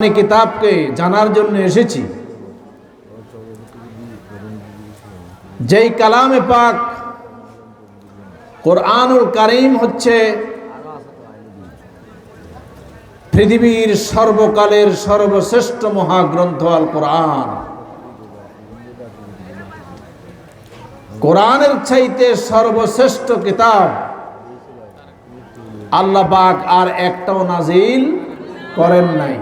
কিতাবকে জানার জন্য এসেছি। যেই কালামে পাক কোরআনুল কারিম হচ্ছে পৃথিবীর সর্বকালের সর্বশ্রেষ্ঠ মহাগ্রন্থ আল কোরআন। কোরআনের চাইতে সর্বশ্রেষ্ঠ কিতাব আল্লাহ পাক আর একটাও নাজিল করেন নাই।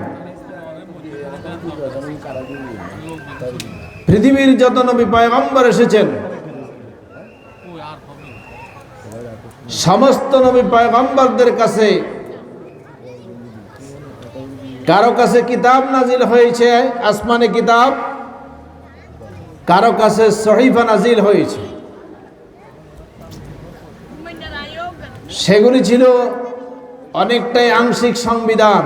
পৃথিবীর যত নবী পয়গম্বর এসেছেন, সমস্ত নবী পয়গম্বরদের কাছে, কারও কাছে কিতাব নাজিল হয়েছে, আসমানে কিতাব, কারও কাছে সহিফা নাজিল হয়েছে। সেগুলি ছিল অনেকটাই আংশিক সংবিধান।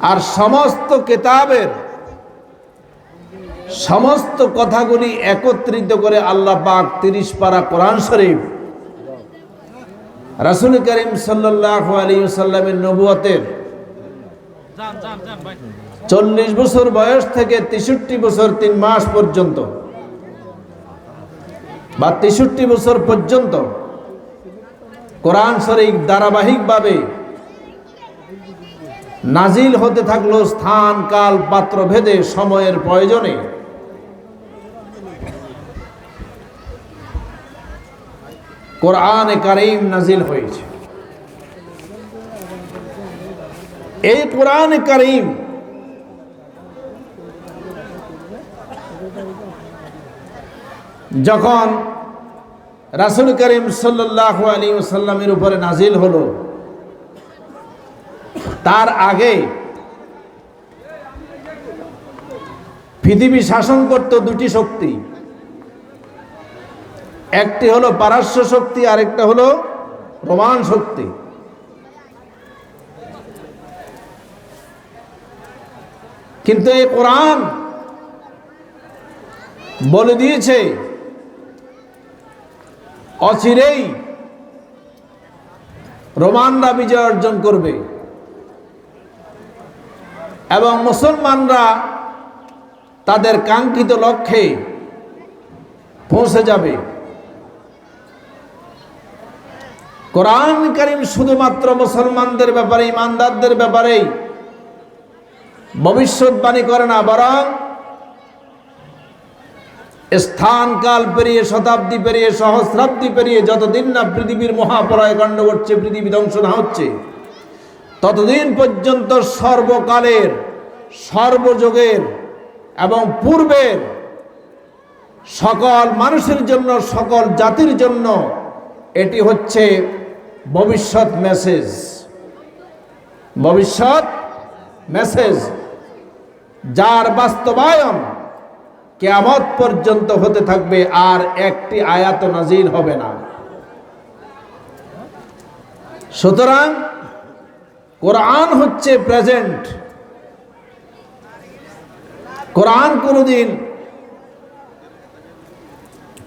আর সমস্ত কেতাবের সমস্ত কথাগুলি একত্রিত করে আল্লাহ পাক তিরিশ পারা কোরআন শরীফ রাসুল করিম সাল্লাহ সাল্লামের নবুয়তের চল্লিশ বছর বয়স থেকে তেষট্টি বছর তিন মাস পর্যন্ত বা তেষট্টি বছর পর্যন্ত কোরআন শরীফ ধারাবাহিকভাবে নাজিল হতে থাকল স্থান, কাল পাত্র ভেদে সময়ের প্রয়োজনে। কোরআনে কারিম নাজিল হয়েছে। এই কোরআনে কারিম যখন রাসুল করিম সাল্লাহ আলী সাল্লামের উপরে নাজিল হলো তার আগে পৃথিবী শাসন করত দুটি শক্তি। একটি হলো পারস্য শক্তি, আরেকটা হলো রোমান শক্তি। কিন্তু এই কোরআন বলে দিয়েছে, অচিরেই রোমানরা বিজয় অর্জন করবে। এবং মুসলমানরা তাদের কাঙ্ক্ষিত লক্ষ্যে পৌঁছে যাবে। কোরআন করিম শুধুমাত্র মুসলমানদের ব্যাপারে, ইমানদারদের ব্যাপারেই ভবিষ্যৎবাণী করে না, বরং স্থান কাল পেরিয়ে, শতাব্দী পেরিয়ে, সহস্রাব্দী পেরিয়ে যতদিন না পৃথিবীর মহাপলয় গণ্ড ঘটছে, পৃথিবী ধ্বংস না হচ্ছে ততদিন পর্যন্ত সর্বকালের, সর্বযুগের এবং পূর্বের সকল মানুষের জন্য, সকল জাতির জন্য এটি হচ্ছে ভবিষ্যৎ মেসেজ। ভবিষ্যৎ মেসেজ, যার বাস্তবায়ন কেয়ামত পর্যন্ত হতে থাকবে আর একটি আয়াত নাজিল হবে না। সুতরাং কোরআন হচ্ছে প্রেজেন্ট। কোরআন কোনোদিন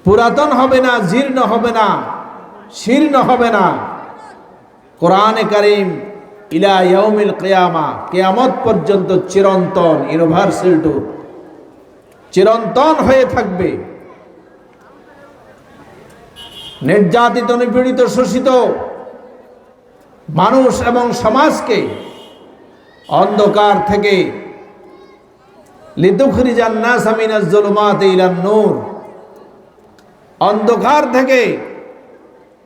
পুরাতন হবে না, জীর্ণ হবে না, শীর্ণ হবে না। কোরআনে কারিম, ইলা ইয়ৌমিল কেয়ামা, কেয়ামত পর্যন্ত চিরন্তন ইউনিভার্সাল টু চিরন্তন হয়ে থাকবে। নির্যাতিত, নিপীড়িত, শোষিত মানুষ এবং সমাজকে অন্ধকার থেকে নূর, অন্ধকার থেকে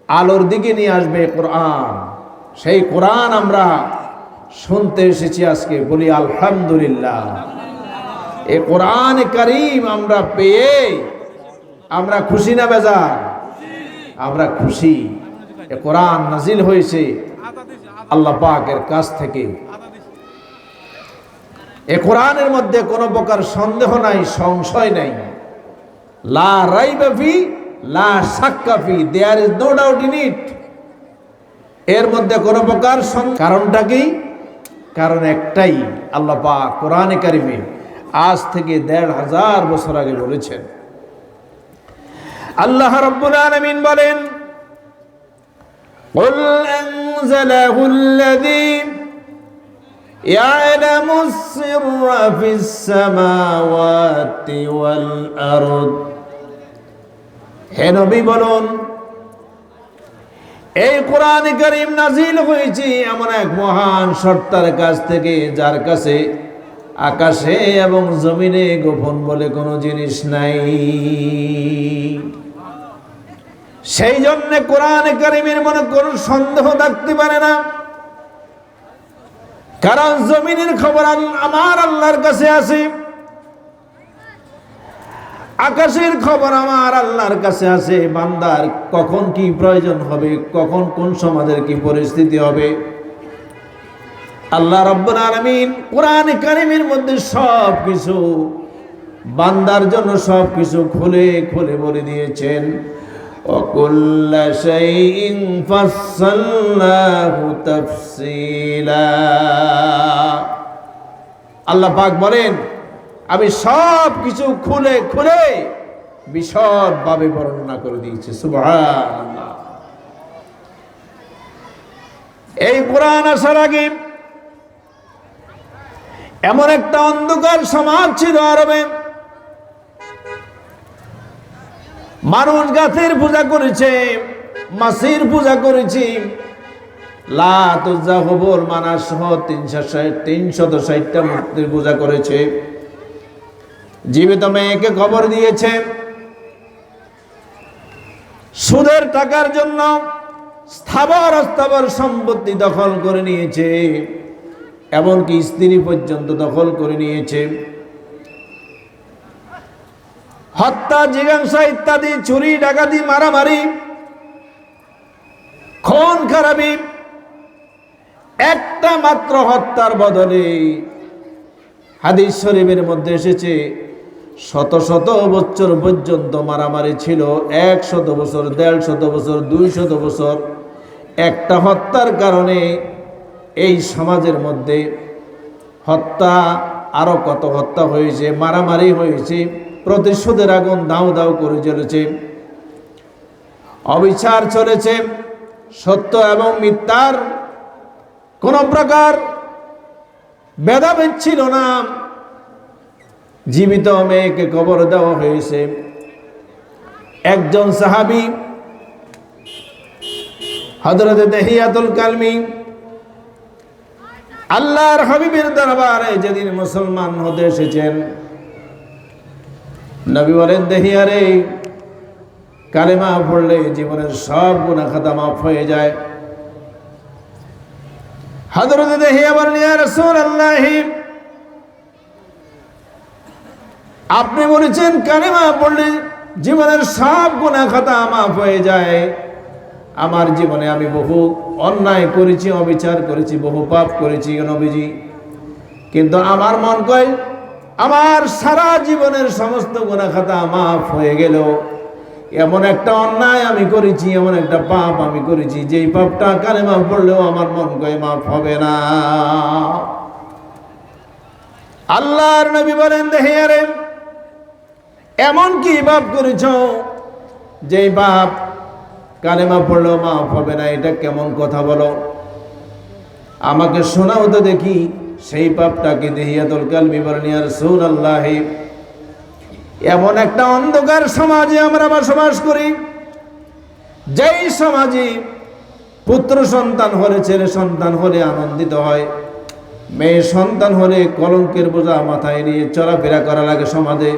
আলোর দিকে নিয়ে আসবে কোরআন। সেই কোরআন আমরা শুনতে এসেছি আজকে, বলি আলহামদুলিল্লাহ। এ কোরআন করিম আমরা পেয়ে আমরা খুশি না বেজার? আমরা খুশি। এ কোরআন নাজিল হয়েছে। আল্লাহ পাকের কাছ থেকে। এ কোরআনের মধ্যে কোনো প্রকার সন্দেহ নাই, সংশয় নাই। লা রাইবাফি লা সাক্কাফি there is no doubt in it এর মধ্যে কোনো প্রকার কারণটা কি? কারণ একটাই, আল্লাহ পাক কোরআনে কারিমে আজ থেকে দেড় হাজার বছর আগে বলেছেন। আল্লাহ রব্বুল আলামিন বলেন أنزله الذي يعلم السر في السماوات والأرض হে নবী বলুন এই কোরআন করিম নাজিল হয়েছে এমন এক মহান সত্তার কাছ থেকে যার কাছে আকাশে এবং জমিনে গোপন বলে কোনো জিনিস নাই সেই জন্য কোরআন করিমের মনে কোনো সন্দেহ থাকতে পারে না। কারণ জমিনের খবর আমার আল্লাহর কাছে আছে। আকাশের খবর আমার আল্লাহর কাছে আছে। বান্দার কখন কি প্রয়োজন হবে, কখন কোন সমাজের কি পরিস্থিতি হবে। আল্লাহ রব্বুল আলামিন কোরআন কারিমের মধ্যে সব কিছু বান্দার জন্য সব কিছু খুলে খুলে বলে দিয়েছেন। وكل شيء فصلناه تفصيلا আল্লাহ পাক বলেন আমি সব কিছু খুলে খুলে বিশদভাবে বর্ণনা করে দিয়েছি সুবহানাল্লাহ এই কোরআন আসার আগে এমন একটা অন্ধকার সমাজ ছিল আরবে মানুষ গাছের পূজা করেছে, মাসির পূজা করেছি। তিনশো তিনশত ষাটটা মূর্তির পূজা করেছে। জীবিত মেয়েকে খবর দিয়েছে। সুদের টাকার জন্য স্থাবর অস্থাবর সম্পত্তি দখল করে নিয়েছে। এমনকি স্ত্রী পর্যন্ত দখল করে নিয়েছে। হত্যা, জিজ্ঞাসা ইত্যাদি, চুরি, ডাকাতি, মারামারি, খুন, খারাপি, একটা মাত্র হত্যার বদলে হাদিস শরীফের মধ্যে এসেছে, শত শত বছর পর্যন্ত মারামারি ছিল এক শত বছর দেড় শত বছর দুই শত বছর। একটা হত্যার কারণে এই সমাজের মধ্যে হত্যা, আরও কত হত্যা হয়েছে, মারামারি হয়েছে প্রতিশোধের আগুন দাউ দাও করে চলেছে অবিচার চলেছে, সত্য এবং মিথ্যার কোন প্রকার ভেদাভেদ ছিল না। জীবিত মেয়েকে কবর দেওয়া হয়েছে। একজন সাহাবি হজরত দেহিয়াতুল কালমি, আল্লাহর হাবিবের দরবারে যেদিন মুসলমান হতে এসেছেন নবী বলেন দেহিয়ারে কালেমা পড়লে জীবনের সব গুণা খাতা মাফ হয়ে যায়। হজরত দেহিয়া বলেন ইয়া রাসূলুল্লাহ, আপনি বলেছেন কালেমা পড়লে জীবনের সব গুণা খাতা মাফ হয়ে যায়। আমার জীবনে আমি বহু অন্যায় করেছি, অবিচার করেছি, বহু পাপ করেছি নবীজি। কিন্তু আমার মন কয় আমার সারা জীবনের সমস্ত গুণা খাতা মাফ হয়ে গেল। এমন একটা অন্যায় আমি করেছি, এমন একটা পাপ আমি করেছি, যেই পাপটা কানে মাফ পড়লেও আমার মন কয় মাফ হবে না। আল্লাহর নবী বলেন, দেখে আরে, এমন কি পাপ করেছ, যেই পাপ কালেমা পড়লেও মাফ হবে না? এটা কেমন কথা বলো? আমাকে শোনাও তো দেখি। সেই পাপটাকে দেহিয়াতুল কালবি বর্ণিয়ার সুর আল্লাহ এমন একটা অন্ধকার সমাজে আমরা বসবাস করি, যেই সমাজে পুত্র সন্তান হলে, ছেলে সন্তান হলে আনন্দিত হয়, মেয়ে সন্তান হলে কলঙ্কের বোঝা মাথায় নিয়ে চলাফেরা করা লাগে সমাজে।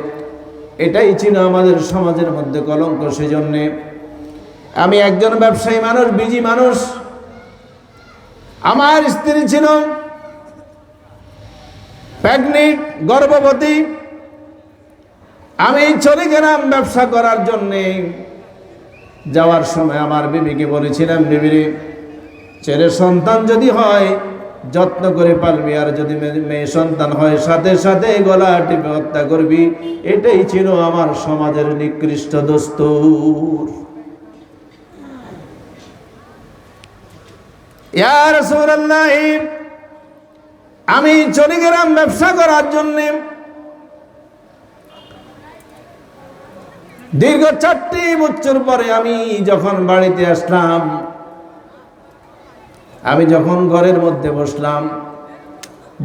এটাই ছিল আমাদের সমাজের মধ্যে কলঙ্ক সেজন্যে। আমি একজন ব্যবসায়ী মানুষ, বিজি মানুষ। আমার স্ত্রী ছিল প্রেগনেন্ট গর্ভবতী। আমি চলে গেলাম ব্যবসা করার জন্যে যাওয়ার সময় আমার বিবিকে বলেছিলাম, বিবিরে, ছেলে সন্তান যদি হয়, যত্ন করে পালবি, আর যদি মেয়ে সন্তান হয়, সাথে সাথে গলা টিপে হত্যা করবি। এটাই ছিল আমার সমাজের নিকৃষ্ট দস্তুর। ইয়া রাসূলুল্লাহ আমি চলে গেলাম ব্যবসা করার জন্যে দীর্ঘ চারটি বছর পরে আমি যখন বাড়িতে আসলাম, আমি যখন ঘরের মধ্যে বসলাম,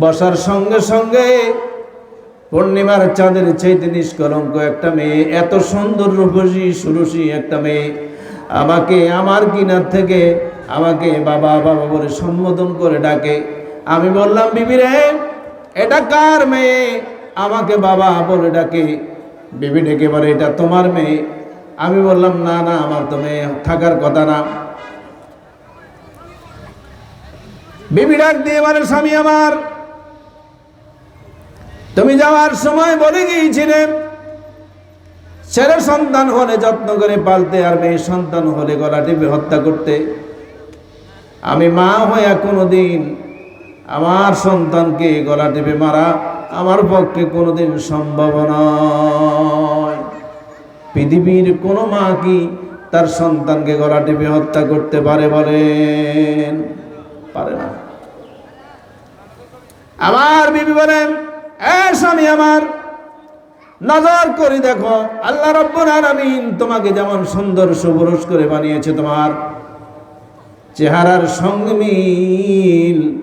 বসার সঙ্গে সঙ্গে পূর্ণিমার চাঁদের চাইতে নিষ্কলঙ্ক একটা মেয়ে, এত সুন্দর রূপসী, সুরসী একটা মেয়ে, আমাকে আমার কিনার থেকে আমাকে বাবা বাবা বলে সম্বোধন করে ডাকে। আমি বললাম, বিবি রে, এটা কার মেয়ে? আমাকে বাবা বলে ডাকে। বিবি ডেকে বলে, এটা তোমার মেয়ে। আমি বললাম, না না, আমার তো মেয়ে থাকার কথা না। বিবি ডাক দিয়ে বলে, স্বামী আমার, তুমি যাওয়ার সময় বলে গিয়েছিলে, ছেলে সন্তান হলে যত্ন করে পালতে আর মেয়ে সন্তান হলে গলা টিপে হত্যা করতে। আমি মা হইয়া কোনোদিন আমার সন্তানকে গলা টিপে মারা আমার পক্ষে কোনোদিন সম্ভব নয়। পৃথিবীর কোনো মা কি তার সন্তানকে গলা টিপে হত্যা করতে পারে বলেন? পারে না। আমার বিবি বলেন, এ স্বামী আমার, নজর করে দেখো, আল্লাহ রব্বুল তোমাকে যেমন সুন্দর সুপুরুষ করে বানিয়েছে তোমার চেহারার সঙ্গে মিল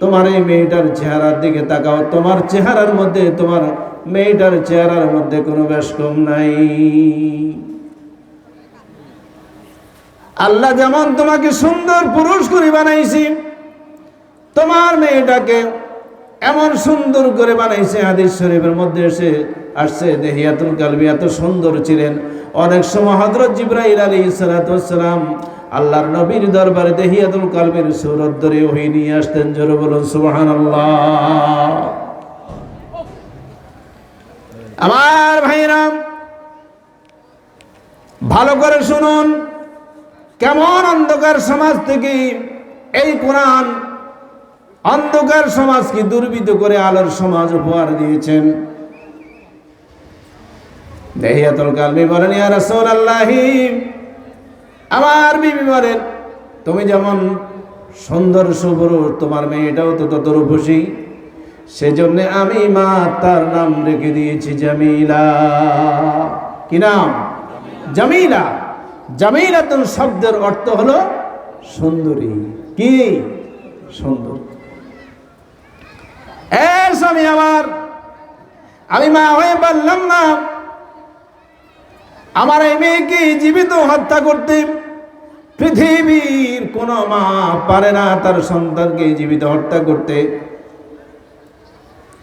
তোমার এই মেয়েটার চেহারার দিকে তাকাও। তোমার চেহারার মধ্যে, তোমার মেয়েটার চেহারার মধ্যে কোনো বেশ কম নাই। আল্লাহ যেমন তোমাকে সুন্দর পুরুষ করে বানাইছি, তোমার মেয়েটাকে এমন সুন্দর করে বানাইছে, হাদিস শরীফের মধ্যে এসে আসছে, দেহিয়াতুল কালবি এত সুন্দর ছিলেন। অনেক সময় হজরত জিব্রাইল আলী সালাতাম আল্লাহর নবীর দরবারে দেহিয়াতুল কালবির সৌরত ধরে ওই নিয়ে আসতেন, জোরে বলুন সুবাহান আমার ভাইরাম ভালো করে শুনুন, কেমন অন্ধকার সমাজ থেকে এই কোরআন অন্ধকার সমাজকে দুর্বৃত করে আলোর সমাজ উপহার দিয়েছেন। দেহিয়াতুল কালবি বলেন, ইয়া রাসূলুল্লাহি আমার বিবি বলেন তুমি যেমন সুন্দর সুপুরুষ তোমার মেয়েটাও তো তত রূপসী সেজন্য আমি মা তার নাম রেখে দিয়েছি জামিলা। কি নাম? জামিলা। জামিলাতুন শব্দের অর্থ হলো সুন্দরী। কি? সুন্দর। এ স্বামী আমার, আমি মা হয়ে পারলাম না আমার এই মেয়েকে জীবিত হত্যা করতে পৃথিবীর কোনো মা পারে না তার সন্তানকে জীবিত হত্যা করতে।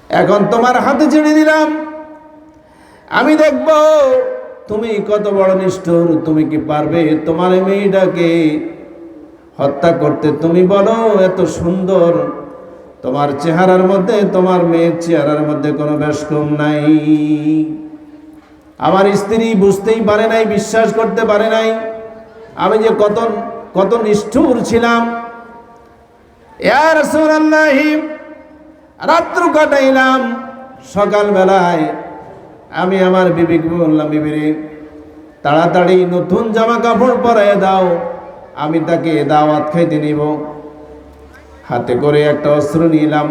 এখন তোমার হাতে ছেড়ে দিলাম। আমি দেখব তুমি কত বড় নিষ্ঠুর, তুমি কি পারবে তোমার মেয়েটাকে হত্যা করতে? তুমি বলো, এত সুন্দর। তোমার চেহারার মধ্যে, তোমার মেয়ের চেহারার মধ্যে কোনো বেশ কম নাই। আমার স্ত্রী বুঝতেই পারে নাই, বিশ্বাস করতে পারে নাই। আমি যে কত কত নিষ্ঠুর ছিলাম। রাত্র কাটাইলাম, সকালবেলায় আমি আমার বিবেক বললাম বিবিরে তাড়াতাড়ি নতুন জামা কাপড় পরাই দাও, আমি তাকে দাওয়াত খাইতে নিব। হাতে করে একটা অস্ত্র নিলাম।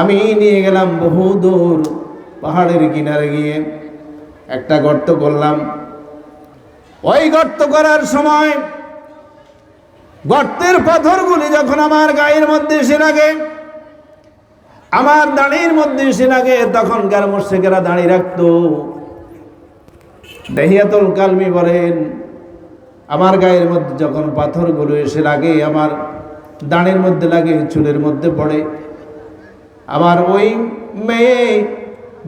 আমি নিয়ে গেলাম বহু দূর, পাহাড়ের কিনারে গিয়ে। একটা গর্ত করলাম। ওই গর্ত করার সময় গর্তের পাথরগুলি যখন আমার গায়ের মধ্যে এসে লাগে, আমার দাঁড়ির মধ্যে এসে লাগে, তখনকার মোর্শেকেরা দাঁড়িয়ে রাখতো। দেহিয়াতুল কালমি বলেন, আমার গায়ের মধ্যে যখন পাথরগুলো এসে লাগে, আমার দাঁড়ের মধ্যে লাগে, চুলের মধ্যে পড়ে। আমার ওই মেয়ে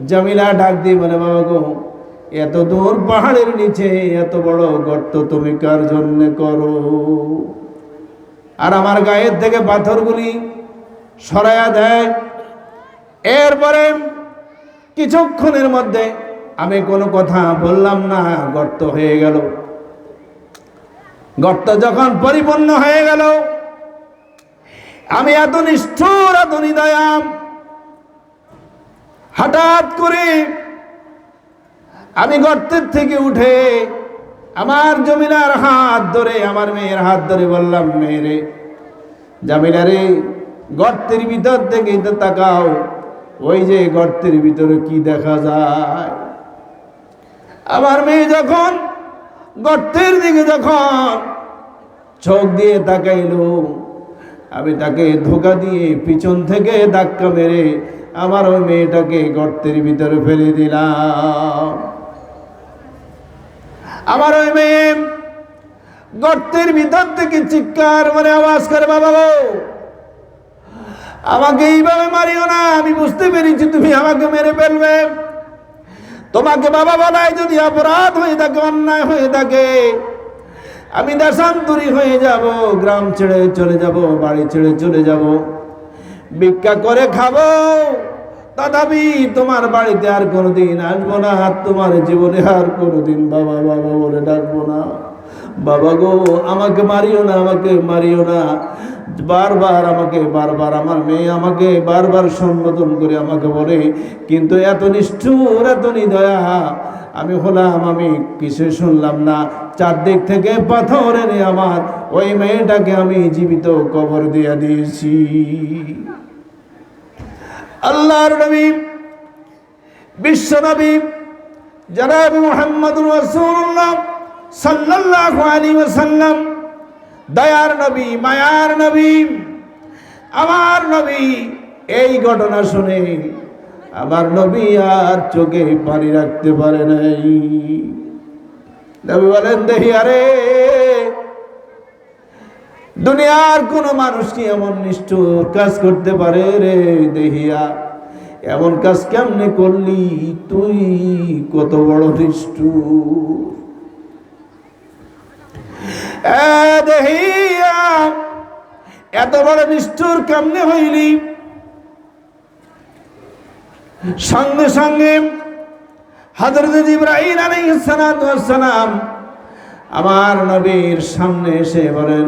জামিলা ডাক দিয়ে বলে, বাবা গো এত দূর পাহাড়ের নিচে এত বড় গর্ত তুমি কার জন্য করো? আর আমার গায়ের থেকে পাথরগুলি সরাইয়া দেয়। এরপরে কিছুক্ষণের মধ্যে আমি কোনো কথা বললাম না, গর্ত হয়ে গেল। গর্ত যখন পরিপূর্ণ হয়ে গেল, আমি এত নিষ্ঠুর, এত নিদয়াম, হঠাৎ করে আমি গর্তের থেকে উঠে আমার জমিলার হাত ধরে, আমার মেয়ের হাত ধরে বললাম, মেয়েরে জামিলারে গর্তের ভিতর থেকে তো তাকাও। ওই যে গর্তের ভিতরে কি দেখা যায়? আমার মেয়ে যখন গর্তের দিকে যখন চোখ দিয়ে তাকাইলো, আমি তাকে ধোকা দিয়ে পিছন থেকে ধাক্কা মেরে আমার ওই মেয়েটাকে গর্তের ভিতরে ফেলে দিলাম। আমার ওই মেয়ে গর্তের ভিতর থেকে চিৎকার মানে আওয়াজ করে, বাবা আমাকে এইভাবে মারিও না, আমি বুঝতে পেরেছি তুমি আমাকে মেরে ফেলবে। তোমাকে বাবা বলায় যদি অপরাধ হয়ে থাকে, অন্যায় হয়ে থাকে, আমি দেশান্তরী হয়ে যাব, গ্রাম ছেড়ে চলে যাব, বাড়ি ছেড়ে চলে যাব। ভিক্ষা করে খাব তথাপি তোমার বাড়িতে আর কোনোদিন আসব না, আর তোমার জীবনে আর কোনোদিন বাবা বাবা বলে ডাকবো না। বাবা গো, আমাকে মারিও না, আমাকে মারিও না। বারবার আমাকে, বারবার আমার মেয়ে আমাকে বারবার সম্বোধন করে আমাকে বলে, কিন্তু এত নিষ্ঠুর, এত নিদয়া, আমি হলাম, আমি কিছু শুনলাম না। চারদিক থেকে পাথর এনে আমার, ওই মেয়েটাকে আমি জীবিত কবর দিয়া দিয়েছি। আল্লাহর নবী, বিশ্ব নবী, জনাবি মোহাম্মদুর রাসূলুল্লাহ সাল্লাল্লাহু আলাইহি ওয়াসাল্লাম, দয়ার নবী, মায়ার নবী, আমার নবী, এই ঘটনা শুনে আমার নবী আর চোখে পানি রাখতে পারে নাই। নবী বলেন দেখি আরে দুনিয়ার কোনো মানুষ কি এমন নিষ্ঠুর কাজ করতে পারে রে দেহিয়া? এমন কাজ কেমনে করলি তুই? কত বড় নিষ্ঠুর। দেহিয়া, এত বড় নিষ্ঠুর কেমনে হইলি? সঙ্গে সঙ্গে হজরত ইব্রাহিম আলাইহিস সালাম আমার নবীর সামনে এসে বলেন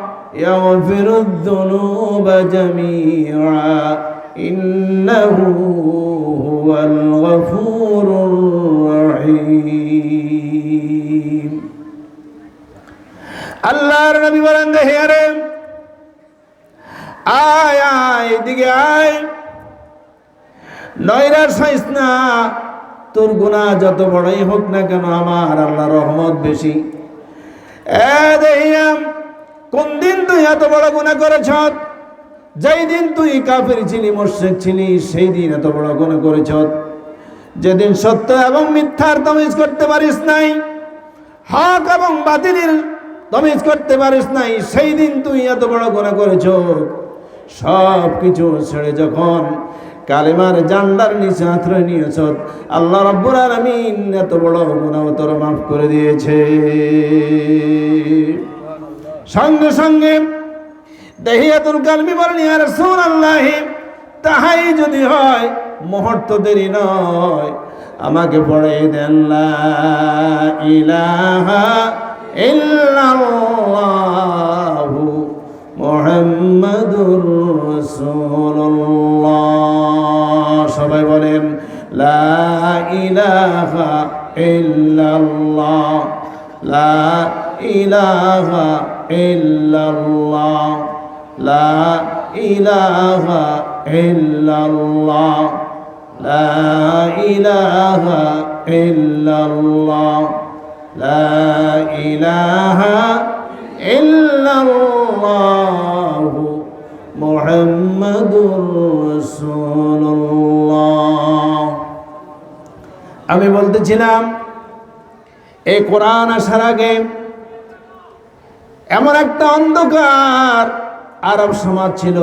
يغفر الذنوب جميعا إنه هو الغفور الرحيم আল্লাহর নবী বলেন দেখে আরে আয় আয় এদিকে আয় নয়রার সাইস না তোর গুণা যত বড়ই হোক না কেন আমার আল্লাহ রহমত বেশি এ দেহিয়াম কোন দিন তুই এত বড় গুণা করেছ? যেই দিন তুই কাফের ছিলি মোর্শেক ছিলি, সেই দিন এত বড় গুণা করেছ। যেদিন সত্য এবং মিথ্যার তমিজ করতে পারিস নাই, হক এবং বাতিলের তমিজ করতে পারিস নাই, সেই দিন তুই এত বড় গুণা করেছ। সব কিছু ছেড়ে যখন কালেমার জান্ডার নিচে আশ্রয় নিয়েছ, আল্লাহ রব্বুর আলামিন এত বড় গুণাও তোর মাফ করে দিয়েছে। সঙ্গে সঙ্গে দেহিয়াতুল কালমি বলেন, ইয়া রাসূলুল্লাহ, তাহাই যদি হয়, মুহূর্ত দেরি নয়। আমাকে পড়ে দেন ইলাহা ইল্লাল্লাহু মুহাম্মাদুর রাসূলুল্লাহ। সবাই বলেন, লা ইলাহা ইল্লাল্লাহ। লা ইলাহা ইল্লাল্লাহ, লা ইলাহা ইল্লাল্লাহ, লা ইলাহা ইল্লাল্লাহ, লা ইলাহা ইল্লাল্লাহ, মুহাম্মাদুর রাসূলুল্লাহ। আমি বলতেছিলাম, এই কোরআন আসার আগে এমন একটা অন্ধকার আরব সমাজ ছিল।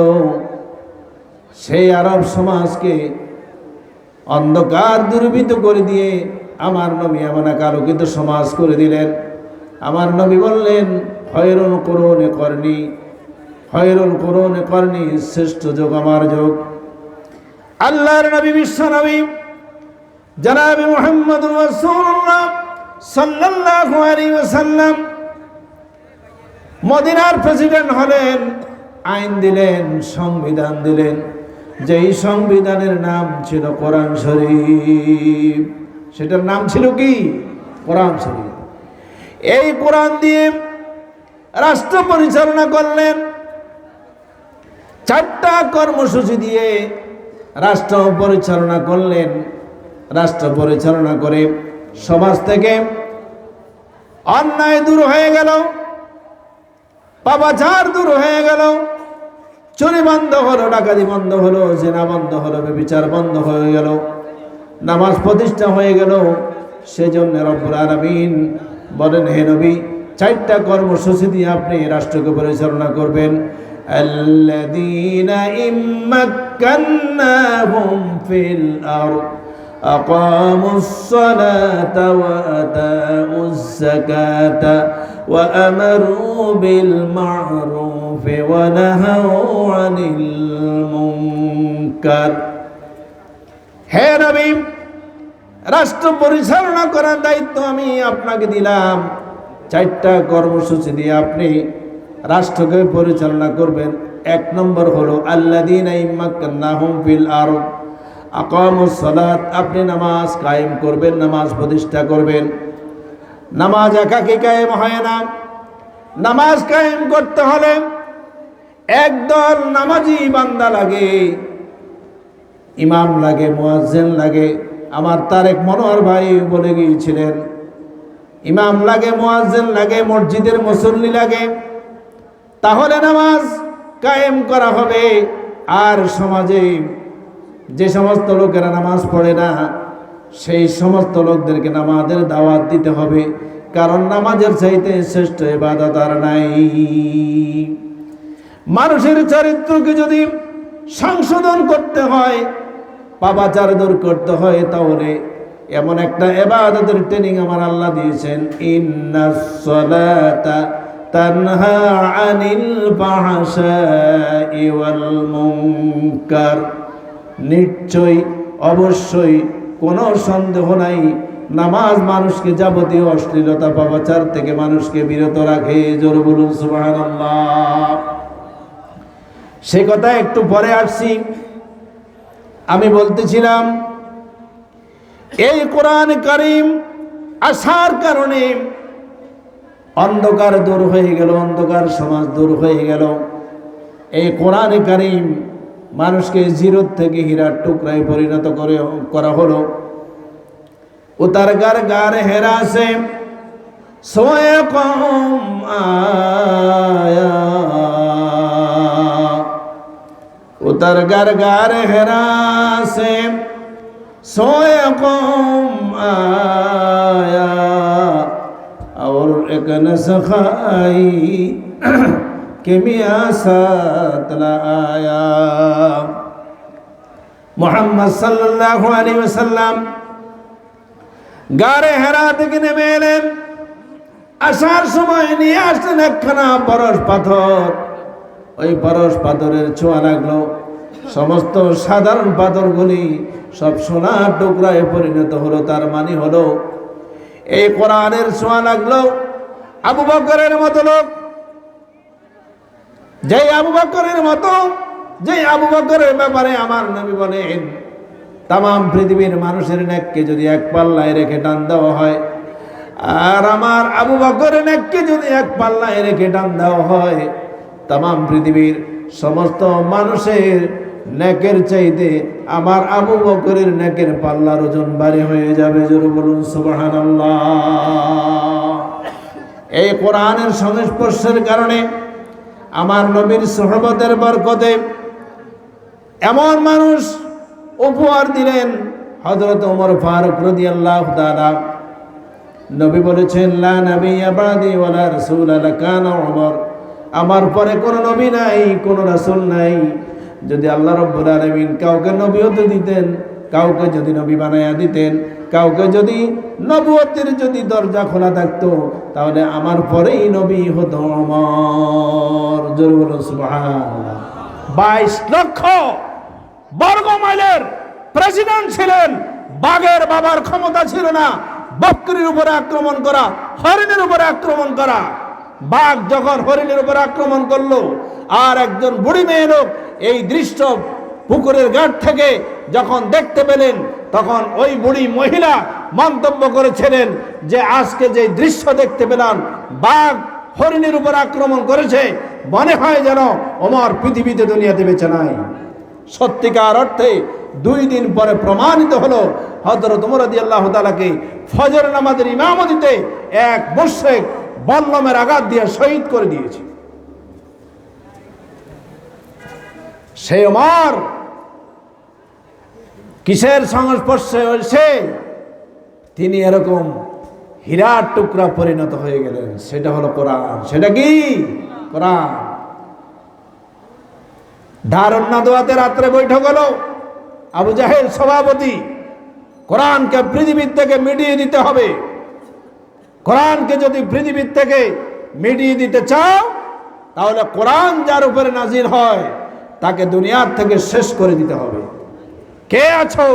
সেই আরব সমাজকে অন্ধকার দুর্বৃত করে দিয়ে আমার নবী এমন এক আলোকিত সমাজ করে দিলেন। আমার নবী বললেন, হয়রুল করুন করনি, হয়রুল করুন করনি, শ্রেষ্ঠ যোগ আমার যোগ। আল্লাহর নবী, বিশ্ব নবী, জনাবি মোহাম্মদ রাসূলুল্লাহ সাল্লাল্লাহু আলাইহি ওয়াসাল্লাম মদিনার প্রেসিডেন্ট হলেন, আইন দিলেন, সংবিধান দিলেন। যেই সংবিধানের নাম ছিল কোরআন শরীফ। সেটার নাম ছিল কি? কোরআন শরীফ। এই কোরআন দিয়ে রাষ্ট্র পরিচালনা করলেন। চারটা কর্মসূচি দিয়ে রাষ্ট্র পরিচালনা করলেন। রাষ্ট্র পরিচালনা করে সমাজ থেকে অন্যায় দূর হয়ে গেল। পাপাচার দূর হয়ে গেল চুরি বন্ধ হলো ডাকাতি বন্ধ হলো জেনা বন্ধ হলো বিচার বন্ধ হয়ে গেল নামাজ প্রতিষ্ঠা হয়ে গেল সেজন্য রব্বুল আলামিন বলেন হে নবী চারটা কর্মসূচি দিয়ে আপনি রাষ্ট্রকে পরিচালনা করবেন الذين إن مكناهم في الأرض أقاموا الصلاة وأتاءوا الزكاة وأمروا بالمعروف ونهوا عن المنكر হে নবী রাষ্ট্র পরিচালনা করার দায়িত্ব আমি আপনাকে দিলাম চারটা কর্মসূচি দিয়ে আপনি রাষ্ট্রকে পরিচালনা করবেন এক নম্বর হলো আল্লাদিন ফিল আর আকামুস সালাত আপনি নামাজ কায়েম করবেন নামাজ প্রতিষ্ঠা করবেন নামাজ একাকি কায়েম হয় না। নামাজ কায়েম করতে হলে একদল নামাজি বান্দা লাগে, ইমাম লাগে, মুয়াজ্জেন লাগে। আমার তারেক মনোহর ভাই বলে গিয়েছিলেন, ইমাম লাগে, মুয়াজ্জেন লাগে, মসজিদের মুসল্লি লাগে। তাহলে নামাজ কায়েম করা হবে। আর সমাজে যে সমস্ত লোকেরা নামাজ পড়ে না সেই সমস্ত লোকদেরকে নামাজের দাওয়াত দিতে হবে, কারণ নামাজের চাইতে শ্রেষ্ঠ এবাদত আর নাই। মানুষের চরিত্রকে যদি সংশোধন করতে হয়, পাপাচার দূর করতে হয়, তাহলে এমন একটা এবাদতের ট্রেনিং আমার আল্লাহ দিয়েছেন ইন্নাসসালাতা তানহা আনিল ফাহশাই ওয়াল মুনকার। নিশ্চয় অবশ্যই কোনো সন্দেহ নাই। নামাজ মানুষকে যাবতীয় অশ্লীলতা পাপাচার থেকে মানুষকে বিরত রাখে। জোর বলুন, সুবহানাল্লাহ। সে কথা একটু পরে আসছি। আমি বলতেছিলাম, এই কোরআন করিম আসার কারণে অন্ধকার দূর হয়ে গেল, অন্ধকার সমাজ দূর হয়ে গেল। এই কোরআন করিম মানুষকে জিরোর থেকে হীরার টুকরায় পরিণত করে করা হলো ও তার গার গার হেরাসে সোয়ে কম আয়া उतर गर गर हेरा से सोए कौम आया और एक नसखाई গাড়ে হেরা থেকে নেমে এলেন। আসার সময় নিয়ে আসলেন একখানা পরশ পাথর। ওই পরশ পাথরের ছোঁয়া লাগল। সমস্ত সাধারণ পাথরগুলি সব সোনার টুকরায় পরিণত হলো। তার মানে হলো, এই কোরআনের ছোঁয়া লাগল। আবু বকরের মতো লোক যেই আবু বকরের মতো, যেই আবু বকরের ব্যাপারে আমার নবী বলেন তাম পৃথিবীর মানুষের নেককে যদি এক পাল্লায় রেখে টান দেওয়া হয়, আর আমার আবু বকরের নেককে যদি এক পাল্লায় রেখে টান দেওয়া হয় তাম পৃথিবীর সমস্ত মানুষের নেকের চাইতে আমার আবু বকরের নেকের পাল্লার ওজন বাড়ি হয়ে যাবে, জোর বলুন সুবাহান এই কোরআনের সংস্পর্শের কারণে আমার নবীর সহবতের বরকতে এমন মানুষ উপহার দিলেন হজরত ওমর ফারুক রদি আল্লাহ দাদা নবী বলেছেন, লা নবী আবাদি ওয়ালা রাসূল আলা কানা ওমর। আমার পরে কোনো নবী নাই, কোনো রাসূল নাই। যদি আল্লাহ রব্বুল আলামিন কাউকে নবীয়ত দিতেন কাউকে যদি নবী বানাইয়া দিতেন, কাউকে যদি নবুয়তের যদি দরজা খোলা থাকতো, তাহলে আমার পরেই নবী হতো অমর জোর বলুন সুবহানাল্লাহ। বাইশ লক্ষ বর্গ মাইলের প্রেসিডেন্ট ছিলেন। বাঘের বাবার ক্ষমতা ছিল না। বকরির উপরে আক্রমণ করা, হরিণের উপরে আক্রমণ করা। বাঘ যখন হরিণের উপর আক্রমণ করল, আর একজন বুড়ি মেয়ে লোক এই দৃশ্য পুকুরের ঘাট থেকে যখন দেখতে পেলেন, তখন ওই বুড়ি মহিলা মন্তব্য করেছিলেন যে আজকে যে দৃশ্য দেখতে পেলাম, বাঘ হরিণের উপর আক্রমণ করেছে, মনে হয় যেন ওমর পৃথিবীতে দুনিয়াতে বেঁচে নাই। সত্যিকার অর্থে দুই দিন পরে প্রমাণিত হলো হজরত উমরদি আল্লাহ তালাকে ফজর নামাজের ইমামতিতে এক মুশেক বল্লমের আঘাত দিয়ে শহীদ করে দিয়েছে। সে ওমর কিসের সংস্পর্শে হয়েছে? তিনি এরকম হীরার টুকরা পরিণত হয়ে গেলেন। সেটা হলো কোরআন। সেটা কি? কোরআন। দারুন্না দোয়াতে রাত্রে বৈঠক হলো। আবু জাহেল সভাপতি, কোরআনকে পৃথিবীর থেকে মিটিয়ে দিতে হবে। কোরআনকে যদি পৃথিবীর থেকে মিটিয়ে দিতে চাও, তাহলে কোরআন যার উপরে নাজির হয়, তাকে দুনিয়ার থেকে শেষ করে দিতে হবে। কে আছো?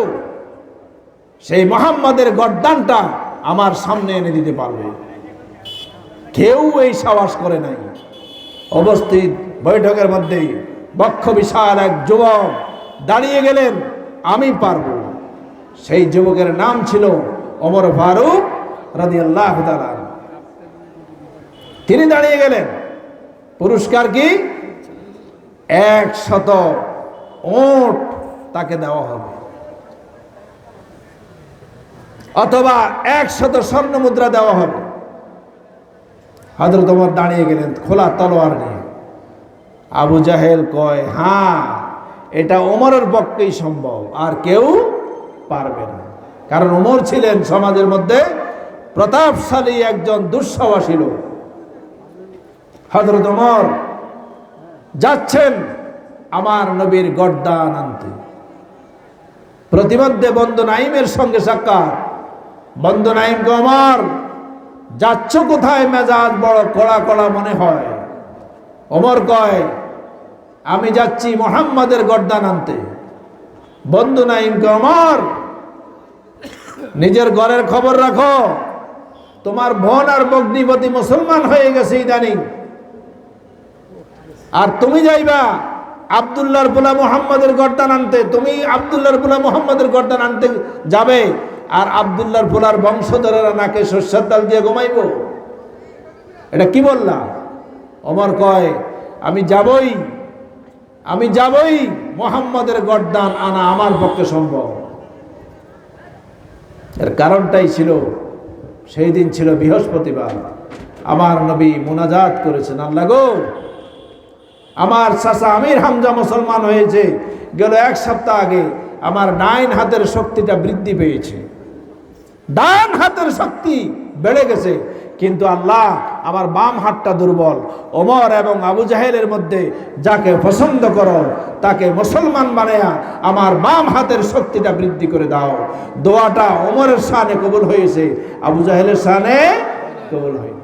সেই মোহাম্মদের গড্ডানটা আমার সামনে এনে দিতে পারবে। কেউ এই সাহস করে নাই। অবস্থিত বৈঠকের মধ্যে বক্ষ বিশাল এক যুবক দাঁড়িয়ে গেলেন, আমি পারব। সেই যুবকের নাম ছিল অমর ফারুক রাজি আল্লাহ তিনি দাঁড়িয়ে গেলেন। পুরস্কার কি? এক শত ওট তাকে দেওয়া হবে। অথবা একশত স্বর্ণ মুদ্রা দেওয়া হবে। হজরত ওমর দাঁড়িয়ে গেলেন খোলা তলোয়ার নিয়ে। আবু জাহেল কয় হ্যাঁ এটা ওমরের পক্ষেই সম্ভব, আর কেউ পারবে না। কারণ ওমর ছিলেন সমাজের মধ্যে প্রতাপশালী একজন দুঃসাহসী লোক। হজরত ওমর, যাচ্ছেন আমার নবীর গড্ডান আনতে। প্রতিমধ্যে বন্ধু নাইমের সঙ্গে সাক্ষাৎ। বন্ধু নাইম আমার, যাচ্ছ কোথায় মেজাজ বড় কড়া কড়া মনে হয়? অমর কয়, আমি যাচ্ছি মোহাম্মদের গড্ডান আনতে। বন্ধু নাইম আমার, নিজের ঘরের খবর রাখো। তোমার বোন আর বগ্নিপতি মুসলমান হয়ে গেছে ইদানিং। আর তুমি যাইবা আবদুল্লাহর পোলা মোহাম্মদের গর্দান আনতে তুমি আবদুল্লাহর পোলা মোহাম্মদের গর্দান আনতে যাবে, আর আবদুল্লাহর পোলার বংশধরেরা নাকে শস্যের ডাল দিয়ে ঘুমাইব। এটা কি বললা? অমর কয়, আমি যাবই আমি যাবই, মোহাম্মদের গর্দান আনা আমার পক্ষে সম্ভব। এর কারণটাই ছিল, সেই দিন ছিল বৃহস্পতিবার। আমার নবী মোনাজাত করেছেন, আল্লাহ গো আমার চাচা আমির হামজা মুসলমান হয়েছে, গেল এক সপ্তাহ আগে আমার ডাইন হাতের শক্তিটা বৃদ্ধি পেয়েছে। ডান হাতের শক্তি বেড়ে গেছে, কিন্তু আল্লাহ আমার বাম হাতটা দুর্বল। ওমর এবং আবু জাহেলের মধ্যে যাকে পছন্দ করো, তাকে মুসলমান বানায়া আমার বাম হাতের শক্তিটা বৃদ্ধি করে দাও। দোয়াটা ওমরের সানে কবুল হয়েছে, আবু জাহেলের সানে কবুল হয়নি।